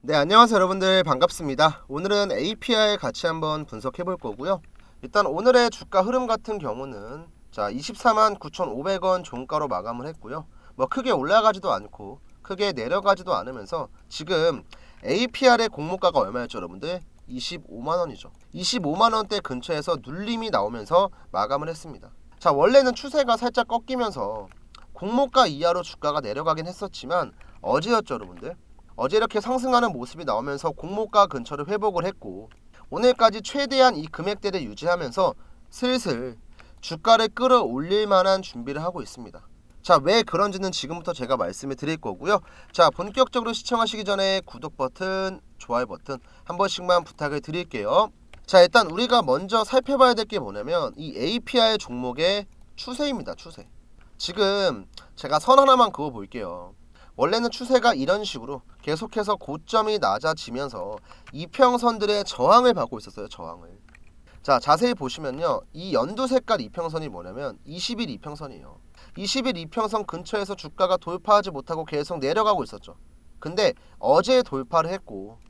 네, 안녕하세요 여러분들 반갑습니다. 오늘은 API 같이 한번 분석해 볼 거고요. 일단 오늘의 주가 흐름 같은 경우는 자 24만 9,500원 종가로 마감을 했고요. 뭐 크게 올라가지도 않고 크게 내려가지도 않으면서 지금 APR의 공모가가 얼마였죠, 여러분들? 25만 원이죠. 25만 원대 근처에서 눌림이 나오면서 마감을 했습니다. 자, 원래는 추세가 살짝 꺾이면서 공모가 이하로 주가가 내려가긴 했었지만 어제였죠, 여러분들. 어제 이렇게 상승하는 모습이 나오면서 공모가 근처를 회복을 했고 오늘까지 최대한 이 금액대를 유지하면서 슬슬 주가를 끌어올릴 만한 준비를 하고 있습니다. 자, 왜 그런지는 지금부터 제가 말씀을 드릴 거고요. 자, 본격적으로 시청하시기 전에 구독 버튼, 좋아요 버튼 한 번씩만 부탁을 드릴게요. 자, 일단 우리가 먼저 살펴봐야 될 게 뭐냐면 이 API 종목의 추세입니다. 추세. 지금 제가 선 하나만 그어 볼게요. 원래는 추세가 이런 식으로 계속해서 고점이 낮아지면서 이평선들의 저항을 받고 있었어요. 저항을. 자, 자세히 보시면요. 이 연두 색깔 이평선이 뭐냐면 20일 이평선이에요. 20일 이평선 근처에서 주가가 돌파하지 못하고 계속 내려가고 있었죠. 근데 어제 돌파를 했고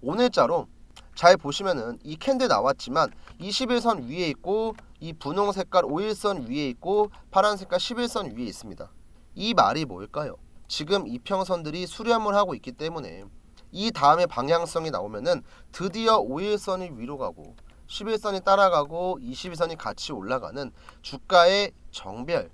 오늘자로 잘 보시면은 이 캔들 나왔지만 21선 위에 있고 이 분홍 색깔 5일선 위에 있고 파란 색깔 11선 위에 있습니다. 이 말이 뭘까요? 지금 이평선들이 수렴을 하고 있기 때문에 이 다음에 방향성이 나오면은 드디어 5일선이 위로 가고 11선이 따라가고 22선이 같이 올라가는 주가의 정별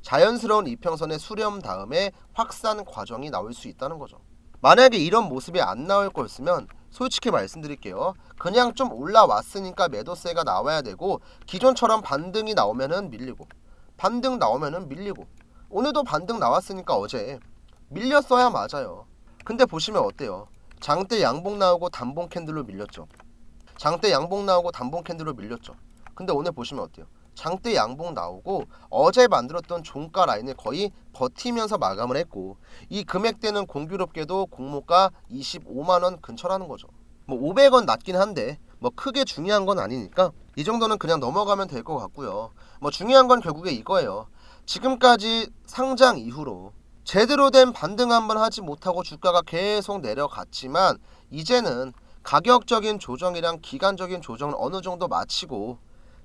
자연스러운 이평선의 수렴 다음에 확산 과정이 나올 수 있다는 거죠. 만약에 이런 모습이 안 나올 거였으면 솔직히 말씀드릴게요. 그냥 좀 올라왔으니까 매도세가 나와야 되고 기존처럼 반등이 나오면은 밀리고 반등 나오면은 밀리고 오늘도 반등 나왔으니까 어제 밀렸어야 맞아요. 근데 보시면 어때요? 장대 양봉 나오고 단봉 캔들로 밀렸죠. 장대 양봉 나오고 단봉 캔들로 밀렸죠. 근데 오늘 보시면 어때요? 장대 양봉 나오고 어제 만들었던 종가 라인을 거의 버티면서 마감을 했고 이 금액대는 공교롭게도 공모가 25만 원 근처라는 거죠. 뭐 500원 낮긴 한데 뭐 크게 중요한 건 아니니까 이 정도는 그냥 넘어가면 될 것 같고요. 뭐 중요한 건 결국에 이거예요. 지금까지 상장 이후로 제대로 된 반등 한번 하지 못하고 주가가 계속 내려갔지만 이제는 가격적인 조정이랑 기간적인 조정을 어느 정도 마치고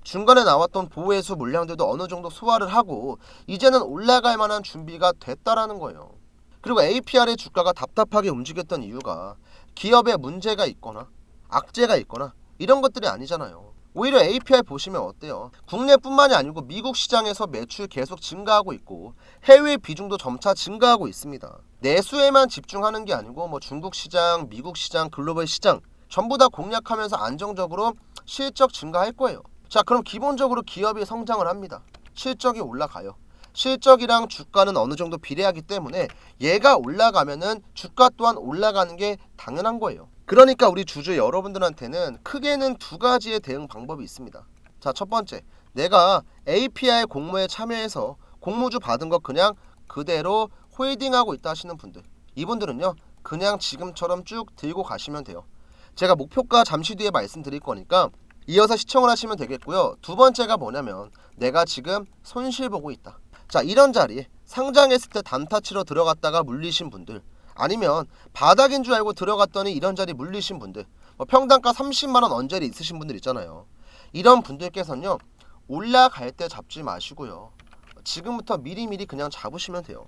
중간에 나왔던 보호해수 물량들도 어느 정도 소화를 하고 이제는 올라갈 만한 준비가 됐다라는 거예요. 그리고 APR의 주가가 답답하게 움직였던 이유가 기업에 문제가 있거나 악재가 있거나 이런 것들이 아니잖아요. 오히려 APR 보시면 어때요? 국내뿐만이 아니고 미국 시장에서 매출 계속 증가하고 있고 해외 비중도 점차 증가하고 있습니다. 내수에만 집중하는 게 아니고 뭐 중국 시장, 미국 시장, 글로벌 시장 전부 다 공략하면서 안정적으로 실적 증가할 거예요. 자, 그럼 기본적으로 기업이 성장을 합니다. 실적이 올라가요. 실적이랑 주가는 어느 정도 비례하기 때문에 얘가 올라가면은 주가 또한 올라가는 게 당연한 거예요. 그러니까 우리 주주 여러분들한테는 크게는 두 가지의 대응 방법이 있습니다. 자, 첫 번째. 내가 API 공모에 참여해서 공모주 받은 거 그냥 그대로 홀딩하고 있다 하시는 분들. 이분들은요. 그냥 지금처럼 쭉 들고 가시면 돼요. 제가 목표가 잠시 뒤에 말씀드릴 거니까 이어서 시청을 하시면 되겠고요. 두 번째가 뭐냐면 내가 지금 손실 보고 있다. 자, 이런 자리에 상장했을 때 단타 치러 들어갔다가 물리신 분들 아니면 바닥인 줄 알고 들어갔더니 이런 자리 물리신 분들 뭐 평단가 30만 원 언저리 있으신 분들 있잖아요. 이런 분들께서는요. 올라갈 때 잡지 마시고요. 지금부터 미리미리 그냥 잡으시면 돼요.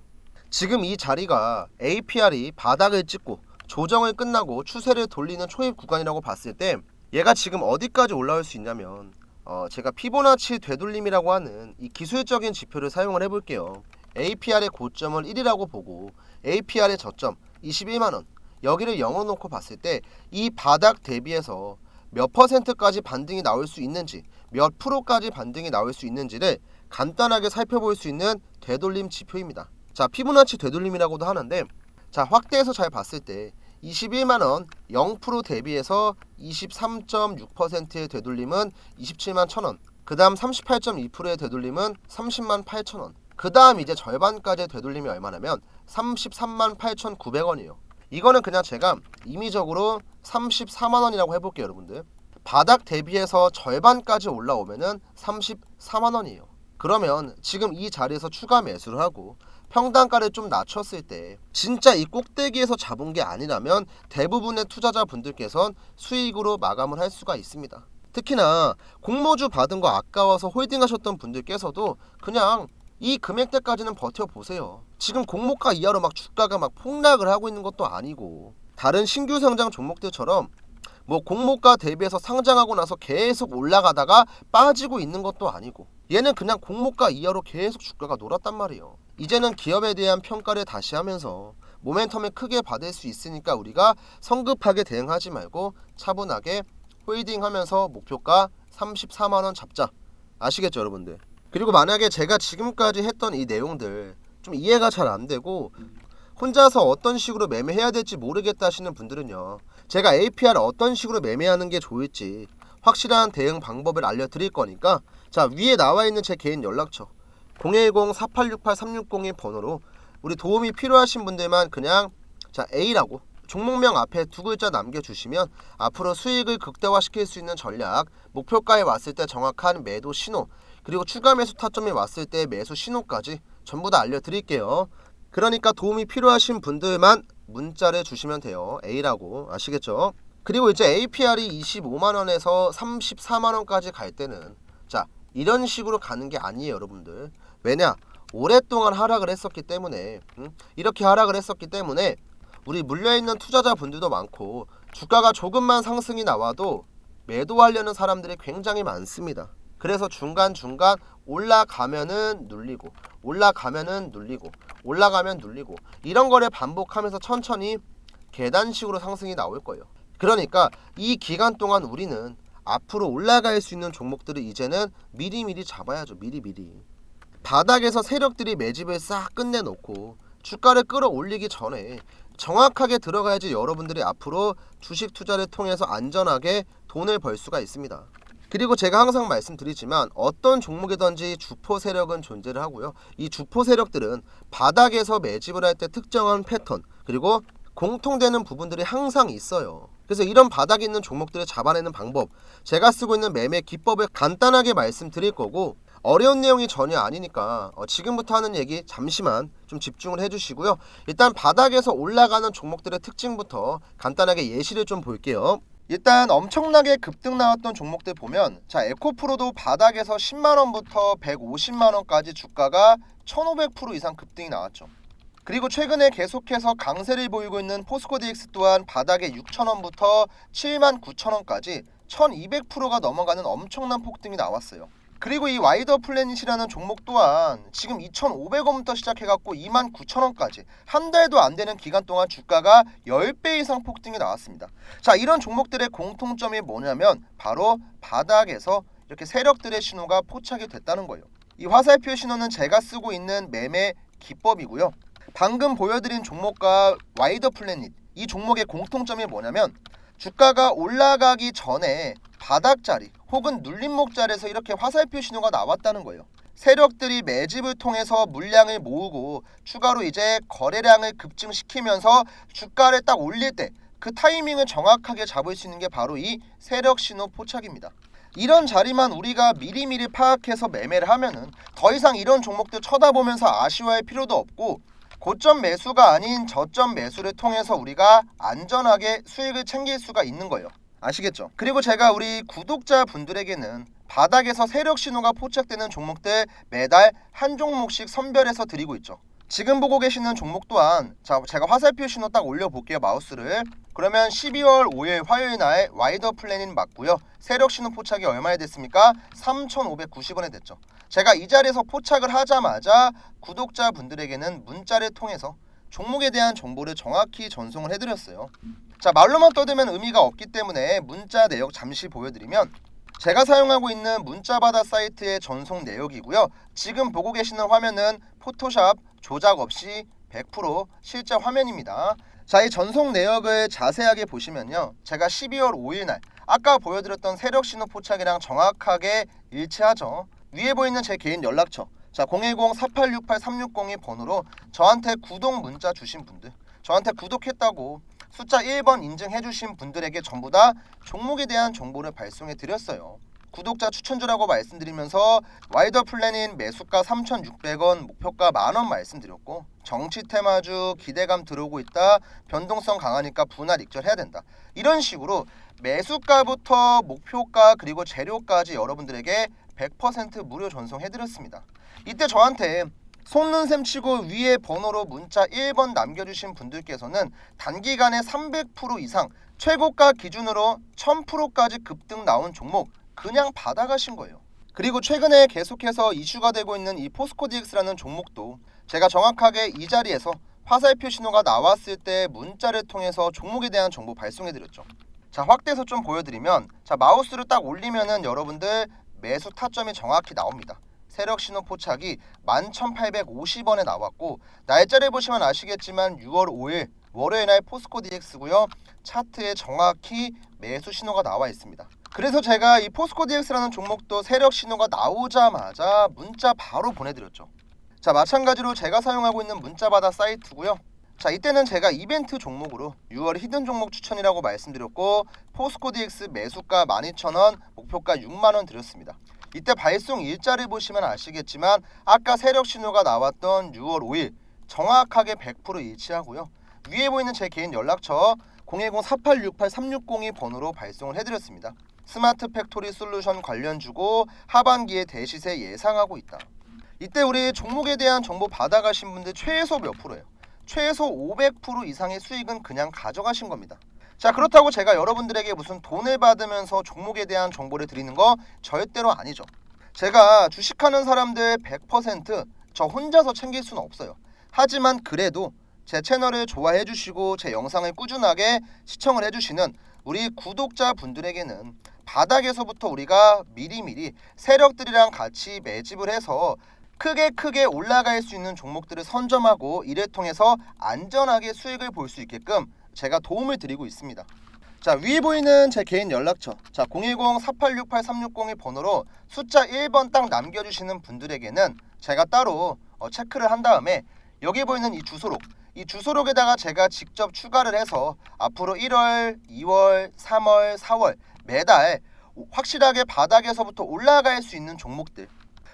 지금 이 자리가 APR이 바닥을 찍고 조정을 끝나고 추세를 돌리는 초입 구간이라고 봤을 때 얘가 지금 어디까지 올라올 수 있냐면 어, 제가 피보나치 되돌림이라고 하는 이 기술적인 지표를 사용을 해볼게요. APR의 고점을 1이라고 보고 APR의 저점 21만 원. 여기를 영어 놓고 봤을 때 이 바닥 대비해서 몇 퍼센트까지 반등이 나올 수 있는지 몇 프로까지 반등이 나올 수 있는지를 간단하게 살펴볼 수 있는 되돌림 지표입니다. 자 피보나치 되돌림이라고도 하는데 자 확대해서 잘 봤을 때 21만 원 0% 대비해서 23.6%의 되돌림은 27만 1천원. 그 다음 38.2%의 되돌림은 30만 8천원 그 다음 이제 절반까지의 되돌림이 얼마냐면 33만 8,900원이에요. 이거는 그냥 제가 임의적으로 34만 원이라고 해볼게요 여러분들. 바닥 대비해서 절반까지 올라오면은 34만 원이에요. 그러면 지금 이 자리에서 추가 매수를 하고 평단가를 좀 낮췄을 때 진짜 이 꼭대기에서 잡은 게 아니라면 대부분의 투자자분들께선 수익으로 마감을 할 수가 있습니다. 특히나 공모주 받은 거 아까워서 홀딩하셨던 분들께서도 그냥 이 금액대까지는 버텨보세요. 지금 공모가 이하로 막 주가가 막 폭락을 하고 있는 것도 아니고 다른 신규 상장 종목들처럼 뭐 공모가 대비해서 상장하고 나서 계속 올라가다가 빠지고 있는 것도 아니고 얘는 그냥 공모가 이하로 계속 주가가 놀았단 말이에요. 이제는 기업에 대한 평가를 다시 하면서 모멘텀을 크게 받을 수 있으니까 우리가 성급하게 대응하지 말고 차분하게 홀딩하면서 목표가 34만 원 잡자. 아시겠죠, 여러분들? 그리고 만약에 제가 지금까지 했던 이 내용들 좀 이해가 잘 안 되고 혼자서 어떤 식으로 매매해야 될지 모르겠다 하시는 분들은요. 제가 APR 어떤 식으로 매매하는 게 좋을지 확실한 대응 방법을 알려드릴 거니까 자 위에 나와 있는 제 개인 연락처 010-4868-360의 번호로 우리 도움이 필요하신 분들만 그냥 자 A라고 종목명 앞에 두 글자 남겨주시면 앞으로 수익을 극대화시킬 수 있는 전략 목표가에 왔을 때 정확한 매도 신호 그리고 추가 매수 타점에 왔을 때 매수 신호까지 전부 다 알려드릴게요. 그러니까 도움이 필요하신 분들만 문자를 주시면 돼요. A라고 아시겠죠? 그리고 이제 APR이 25만 원에서 34만 원까지 갈 때는 자 이런 식으로 가는 게 아니에요, 여러분들. 왜냐? 오랫동안 하락을 했었기 때문에 음? 이렇게 하락을 했었기 때문에 우리 물려 있는 투자자 분들도 많고 주가가 조금만 상승이 나와도 매도하려는 사람들이 굉장히 많습니다. 그래서 중간 중간 올라가면은 눌리고 올라가면은 눌리고 올라가면 눌리고 이런 거를 반복하면서 천천히 계단식으로 상승이 나올 거예요. 그러니까 이 기간 동안 우리는 앞으로 올라갈 수 있는 종목들을 이제는 미리미리 잡아야죠. 미리미리. 바닥에서 세력들이 매집을 싹 끝내놓고 주가를 끌어올리기 전에 정확하게 들어가야지 여러분들이 앞으로 주식 투자를 통해서 안전하게 돈을 벌 수가 있습니다. 그리고 제가 항상 말씀드리지만 어떤 종목이든지 주포 세력은 존재를 하고요. 이 주포 세력들은 바닥에서 매집을 할 때 특정한 패턴 그리고 공통되는 부분들이 항상 있어요. 그래서 이런 바닥에 있는 종목들을 잡아내는 방법, 제가 쓰고 있는 매매 기법을 간단하게 말씀드릴 거고 어려운 내용이 전혀 아니니까 어, 지금부터 하는 얘기 잠시만 좀 집중을 해주시고요. 일단 바닥에서 올라가는 종목들의 특징부터 간단하게 예시를 좀 볼게요. 일단 엄청나게 급등 나왔던 종목들 보면 자 에코프로도 바닥에서 10만 원부터 150만 원까지 주가가 1,500% 이상 급등이 나왔죠. 그리고 최근에 계속해서 강세를 보이고 있는 포스코 DX 또한 바닥에 6천 원부터 7만 9천 원까지 1,200%가 넘어가는 엄청난 폭등이 나왔어요. 그리고 이 와이더 플래닛이라는 종목 또한 지금 2,500원부터 시작해갖고 29,000원까지 한 달도 안 되는 기간 동안 주가가 10배 이상 폭등이 나왔습니다. 자, 이런 종목들의 공통점이 뭐냐면 바로 바닥에서 이렇게 세력들의 신호가 포착이 됐다는 거예요. 이 화살표 신호는 제가 쓰고 있는 매매 기법이고요. 방금 보여드린 종목과 와이더 플래닛 이 종목의 공통점이 뭐냐면 주가가 올라가기 전에 바닥자리 혹은 눌림목 자리에서 이렇게 화살표 신호가 나왔다는 거예요. 세력들이 매집을 통해서 물량을 모으고 추가로 이제 거래량을 급증시키면서 주가를 딱 올릴 때 그 타이밍을 정확하게 잡을 수 있는 게 바로 이 세력 신호 포착입니다. 이런 자리만 우리가 미리미리 파악해서 매매를 하면은 더 이상 이런 종목들 쳐다보면서 아쉬워할 필요도 없고 고점 매수가 아닌 저점 매수를 통해서 우리가 안전하게 수익을 챙길 수가 있는 거예요. 아시겠죠? 그리고 제가 우리 구독자 분들에게는 바닥에서 세력 신호가 포착되는 종목들 매달 한 종목씩 선별해서 드리고 있죠. 지금 보고 계시는 종목 또한 자 제가 화살표 신호 딱 올려볼게요 마우스를 그러면 12월 5일 화요일 날 와이더 플래닝 맞고요 세력 신호 포착이 얼마에 됐습니까? 3,590원에 됐죠 제가 이 자리에서 포착을 하자마자 구독자 분들에게는 문자를 통해서 종목에 대한 정보를 정확히 전송을 해드렸어요 자 말로만 떠들면 의미가 없기 때문에 문자 내역 잠시 보여드리면 제가 사용하고 있는 문자바다 사이트의 전송 내역이고요. 지금 보고 계시는 화면은 포토샵 조작 없이 100% 실제 화면입니다. 자, 이 전송 내역을 자세하게 보시면요. 제가 12월 5일 날 아까 보여드렸던 세력 신호 포착이랑 정확하게 일치하죠. 위에 보이는 제 개인 연락처 자 010-4868-360의 번호로 저한테 구독 문자 주신 분들 저한테 구독했다고 숫자 1번 인증해 주신 분들에게 전부 다 종목에 대한 정보를 발송해 드렸어요. 구독자 추천주라고 말씀드리면서 와이더 플랜인 매수가 3,600원, 목표가 만원 말씀드렸고 정치 테마주 기대감 들어오고 있다. 변동성 강하니까 분할 익절해야 된다. 이런 식으로 매수가부터 목표가 그리고 재료까지 여러분들에게 100% 무료 전송해드렸습니다. 이때 저한테 셈 치고 위에 번호로 문자 1번 남겨주신 분들께서는 단기간에 300% 이상 최고가 기준으로 1000%까지 급등 나온 종목 그냥 받아가신 거예요. 그리고 최근에 계속해서 이슈가 되고 있는 이 포스코 DX라는 종목도 제가 정확하게 이 자리에서 화살표 신호가 나왔을 때 문자를 통해서 종목에 대한 정보 발송해드렸죠. 자 확대해서 좀 보여드리면 자 마우스를 딱 올리면은 여러분들 매수 타점이 정확히 나옵니다. 세력 신호 포착이 11,850원에 나왔고 날짜를 보시면 아시겠지만 6월 5일 월요일 날 포스코 DX고요. 차트에 정확히 매수 신호가 나와 있습니다. 그래서 제가 이 포스코 DX라는 종목도 세력 신호가 나오자마자 문자 바로 보내드렸죠. 자 마찬가지로 제가 사용하고 있는 문자바다 사이트고요. 자 이때는 제가 이벤트 종목으로 6월 히든 종목 추천이라고 말씀드렸고 포스코 DX 매수가 12,000원 목표가 6만원 드렸습니다. 이때 발송 일자를 보시면 아시겠지만 아까 세력 신호가 나왔던 6월 5일 정확하게 100% 일치하고요. 위에 보이는 제 개인 연락처 010-4868-360이 번호로 발송을 해드렸습니다. 스마트 팩토리 솔루션 관련 주고 하반기에 대시세 예상하고 있다. 이때 우리 종목에 대한 정보 받아가신 분들 최소 몇 프로예요? 최소 500% 이상의 수익은 그냥 가져가신 겁니다. 자 그렇다고 제가 여러분들에게 무슨 돈을 받으면서 종목에 대한 정보를 드리는 거 절대로 아니죠. 제가 주식하는 사람들 100%저 혼자서 챙길 수는 없어요. 하지만 그래도 제 채널을 좋아해 주시고 제 영상을 꾸준하게 시청을 해 주시는 우리 구독자 분들에게는 바닥에서부터 우리가 미리미리 세력들이랑 같이 매집을 해서 크게 크게 올라갈 수 있는 종목들을 선점하고 이를 통해서 안전하게 수익을 볼 수 있게끔 제가 도움을 드리고 있습니다. 자 위에 보이는 제 개인 연락처 자 010-4868-360의 번호로 숫자 1번 딱 남겨주시는 분들에게는 제가 따로 어, 체크를 한 다음에 여기 보이는 이 주소록 이 주소록에다가 제가 직접 추가를 해서 앞으로 1월, 2월, 3월, 4월 매달 확실하게 바닥에서부터 올라갈 수 있는 종목들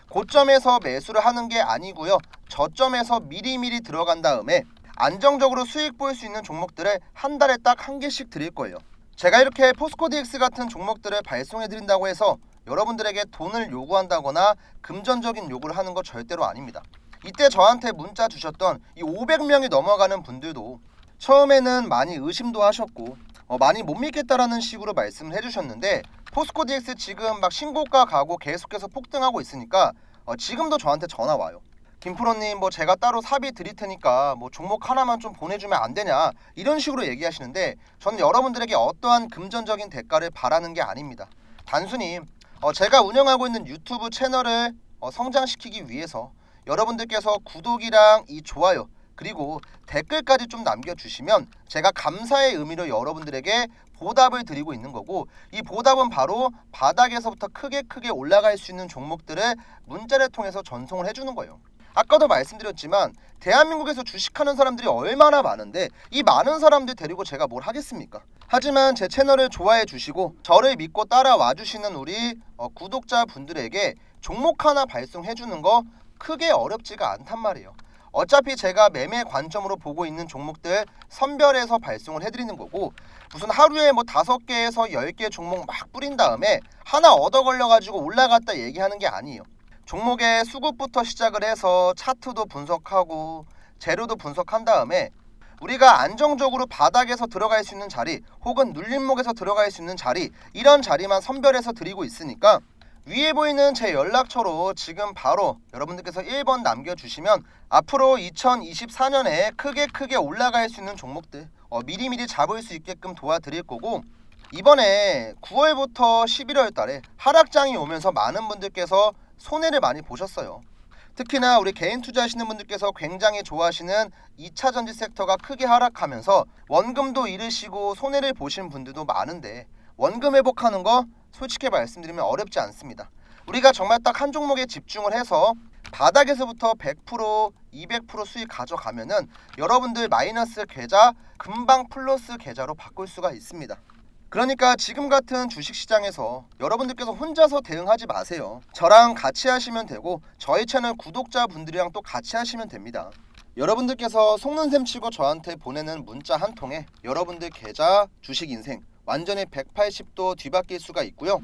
고점에서 매수를 하는 게 아니고요. 저점에서 미리미리 들어간 다음에 안정적으로 수익 볼수 있는 종목들을 한 달에 딱 한 개씩 드릴 거예요. 제가 이렇게 포스코 DX 같은 종목들을 발송해 드린다고 해서 여러분들에게 돈을 요구한다거나 금전적인 요구를 하는 거 절대로 아닙니다. 이때 저한테 문자 주셨던 이 500명이 넘어가는 분들도 처음에는 많이 의심도 하셨고 어, 많이 못 믿겠다라는 식으로 말씀을 해주셨는데 포스코 DX 지금 막 신고가 가고 계속해서 폭등하고 있으니까 어, 지금도 저한테 전화 와요. 김프로님 뭐 제가 따로 사비 드릴 테니까 뭐 종목 하나만 좀 보내주면 안 되냐 이런 식으로 얘기하시는데 저는 여러분들에게 어떠한 금전적인 대가를 바라는 게 아닙니다. 단순히 어, 제가 운영하고 있는 유튜브 채널을 어, 성장시키기 위해서 여러분들께서 구독이랑 이 좋아요 그리고 댓글까지 좀 남겨주시면 제가 감사의 의미로 여러분들에게 보답을 드리고 있는 거고 이 보답은 바로 바닥에서부터 크게 크게 올라갈 수 있는 종목들을 문자를 통해서 전송을 해주는 거예요. 아까도 말씀드렸지만 대한민국에서 주식하는 사람들이 얼마나 많은데 이 많은 사람들 데리고 제가 뭘 하겠습니까? 하지만 제 채널을 좋아해 주시고 저를 믿고 따라와 주시는 우리 어, 구독자 분들에게 종목 하나 발송해 주는 거 크게 어렵지가 않단 말이에요. 어차피 제가 매매 관점으로 보고 있는 종목들 선별해서 발송을 해드리는 거고 무슨 하루에 뭐 다섯 개에서 열 개 종목 막 뿌린 다음에 하나 얻어 걸려가지고 올라갔다 얘기하는 게 아니에요. 종목의 수급부터 시작을 해서 차트도 분석하고 재료도 분석한 다음에 우리가 안정적으로 바닥에서 들어갈 수 있는 자리 혹은 눌림목에서 들어갈 수 있는 자리 이런 자리만 선별해서 드리고 있으니까 위에 보이는 제 연락처로 지금 바로 여러분들께서 1번 남겨주시면 앞으로 2024년에 크게 크게 올라갈 수 있는 종목들 어, 미리미리 잡을 수 있게끔 도와드릴 거고 이번에 9월부터 11월 달에 하락장이 오면서 많은 분들께서 손해를 많이 보셨어요. 특히나 우리 개인 투자하시는 분들께서 굉장히 좋아하시는 2차 전지 섹터가 크게 하락하면서 원금도 잃으시고 손해를 보신 분들도 많은데 원금 회복하는 거 솔직히 말씀드리면 어렵지 않습니다. 우리가 정말 딱 한 종목에 집중을 해서 바닥에서부터 100% 200% 수익 가져가면은 여러분들 마이너스 계좌 금방 플러스 계좌로 바꿀 수가 있습니다. 그러니까 지금 같은 주식시장에서 여러분들께서 혼자서 대응하지 마세요. 저랑 같이 하시면 되고 저희 채널 구독자분들이랑 또 같이 하시면 됩니다. 여러분들께서 속는 셈 치고 저한테 보내는 문자 한 통에 여러분들 계좌 주식 인생 완전히 180도 뒤바뀔 수가 있고요.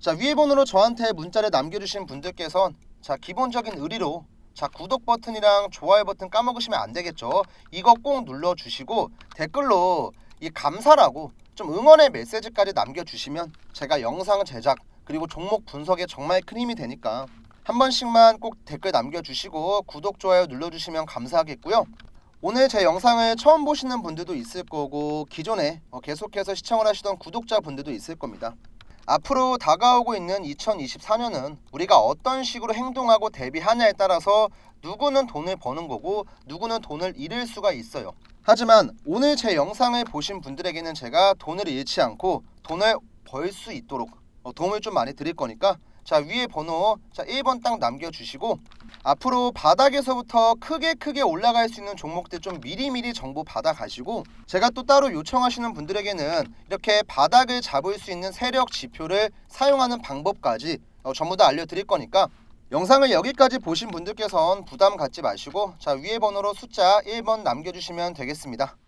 자 위에 번호로 저한테 문자를 남겨주신 분들께선 자 기본적인 의리로 자 구독 버튼이랑 좋아요 버튼 까먹으시면 안 되겠죠. 이거 꼭 눌러주시고 댓글로 이 감사라고 좀 응원의 메시지까지 남겨주시면 제가 영상 제작 그리고 종목 분석에 정말 큰 힘이 되니까 한 번씩만 꼭 댓글 남겨주시고 구독 좋아요 눌러주시면 감사하겠고요. 오늘 제 영상을 처음 보시는 분들도 있을 거고 기존에 어, 계속해서 시청을 하시던 구독자 분들도 있을 겁니다. 앞으로 다가오고 있는 2024년은 우리가 어떤 식으로 행동하고 대비하냐에 따라서 누구는 돈을 버는 거고 누구는 돈을 잃을 수가 있어요. 하지만 오늘 제 영상을 보신 분들에게는 제가 돈을 잃지 않고 돈을 벌 수 있도록 어, 도움을 좀 많이 드릴 거니까 자 위에 번호 자 1번 딱 남겨주시고 앞으로 바닥에서부터 크게 크게 올라갈 수 있는 종목들 좀 미리미리 정보 받아가시고 제가 또 따로 요청하시는 분들에게는 이렇게 바닥을 잡을 수 있는 세력 지표를 사용하는 방법까지 어, 전부 다 알려드릴 거니까 영상을 여기까지 보신 분들께선 부담 갖지 마시고 자 위에 번호로 숫자 1번 남겨주시면 되겠습니다.